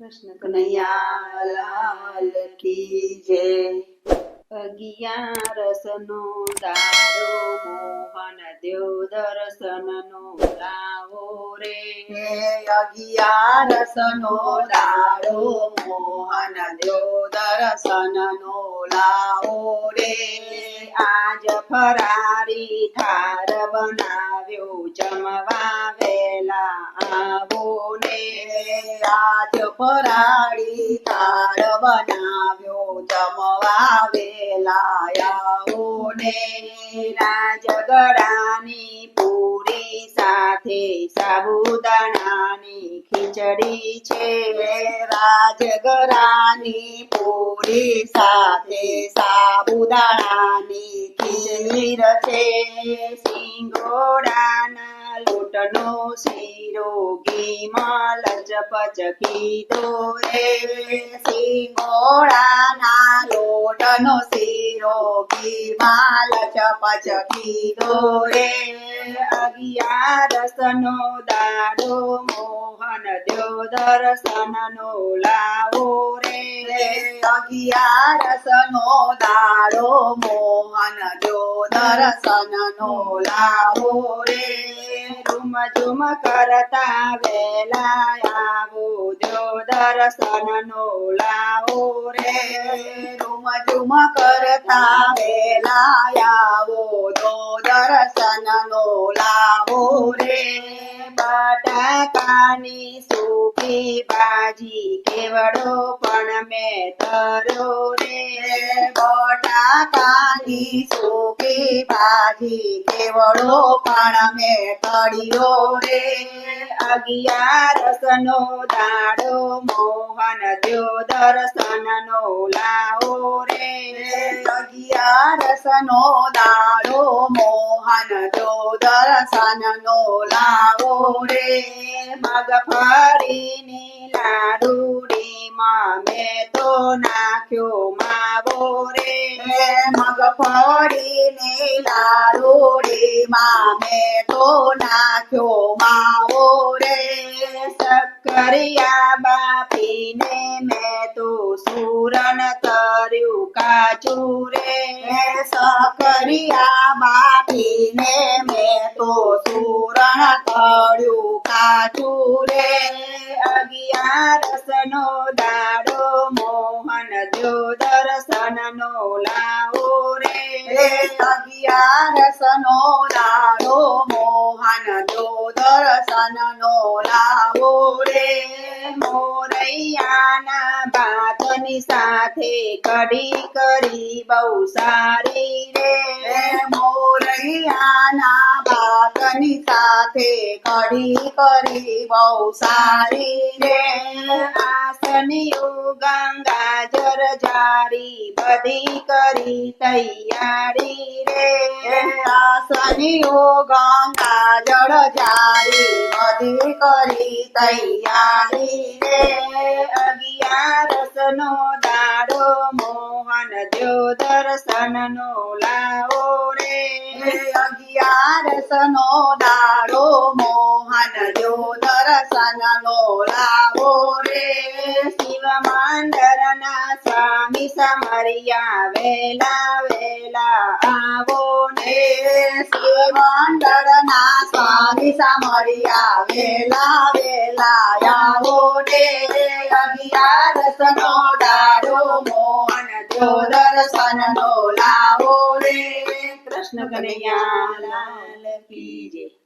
કૃષ્ણ કનૈયા લાલ કી જય. અગિયારસ નો દારો, મોહન દેવ દર્શન નો લાવો રે. અગિયારસ નો દારો, મોહન દેવ દર્શન નો લાવો રે. આજ ફરારી થાર બનાવ્યો, જમવા વેલા આવો ને. આજ ફરાળી થાળ બનાવ્યો. જમવા આવો પૂરી સાથે સાબુદાણાની ખીચડી છે. રાજગરાની પૂરી સાથે સાબુદાણાની ખીર છે સિંગોડાના લોટનો શીરો ઘીમાં લચપચ કીધો રે સિંગોડાના લોટનો શીરો ઘીમાં લચપચ કીધો રે અગિયારસનો દાડો મોહન દેવ દર્શનનો લાવો રે અગિયારસ નો દાડો મોહન જો દર્શન નો લાવો રે ઝુમ ઝુમ કરતા વેલા આવો દેવ દર્શનનો લાવો રે ઝુમ કરતા વેલા આવો જો દર્શન નો રે. બટાકાની સૂકી ભાજી કેવડો પણ મેં તરો રે. બટાકાની સૂકી ભાજી કેવડો પણ મેં તળ્યો રે અગિયારસનો દાડો મોહન જો દર્શન નો લાવો રે. અગિયારસ નો દાડો મોહન જો દર્શન નો રે મગફળીની લાડુડીમાં મેં તો નાખ્યો માવો રે મગફળી ને લાડુડીમાં મેં તો નાખ્યો માવો સક્કરિયા બાપીને મેં તો સુરણ તર્યું કાચું રે સકરિયા બાપીને મેં તો સુરણ તર્યું કાચું રે અગિયારસનો દાડો મોહન જો દર્શન નો લાવો રે. અગિયારસ નો દાડો મોહન જો દર્શન નો લાવો રે મોરૈયાના ભાતની સાથે કઢી કરી બહુ સારી રે. મોરૈયાના ભાતની સાથે કઢી કરી બહુ સારી રે. આસનીઓ ગંગાજર જારી બધી કરી તૈયારી રે. આસનીઓ ગંગા જળ જારી બધી કરી તૈયારી રે. અગિયારસનો દાડો મોહન જો દર્શન નો લાવો રે. અગિયારસ નો દાડો મોહન જો દર્શન નો લાવો રે. મંદરના સ્વામી સમરિયા વેલા વેલા આવો ને શિવ મંડળ ના સ્વામી સામરિયા વેલા વેલા આવો ને અગિયારસ નો દાડો, મોહન જો દર્શન નો લાવો રે કૃષ્ણ કનૈયા લાલ જય.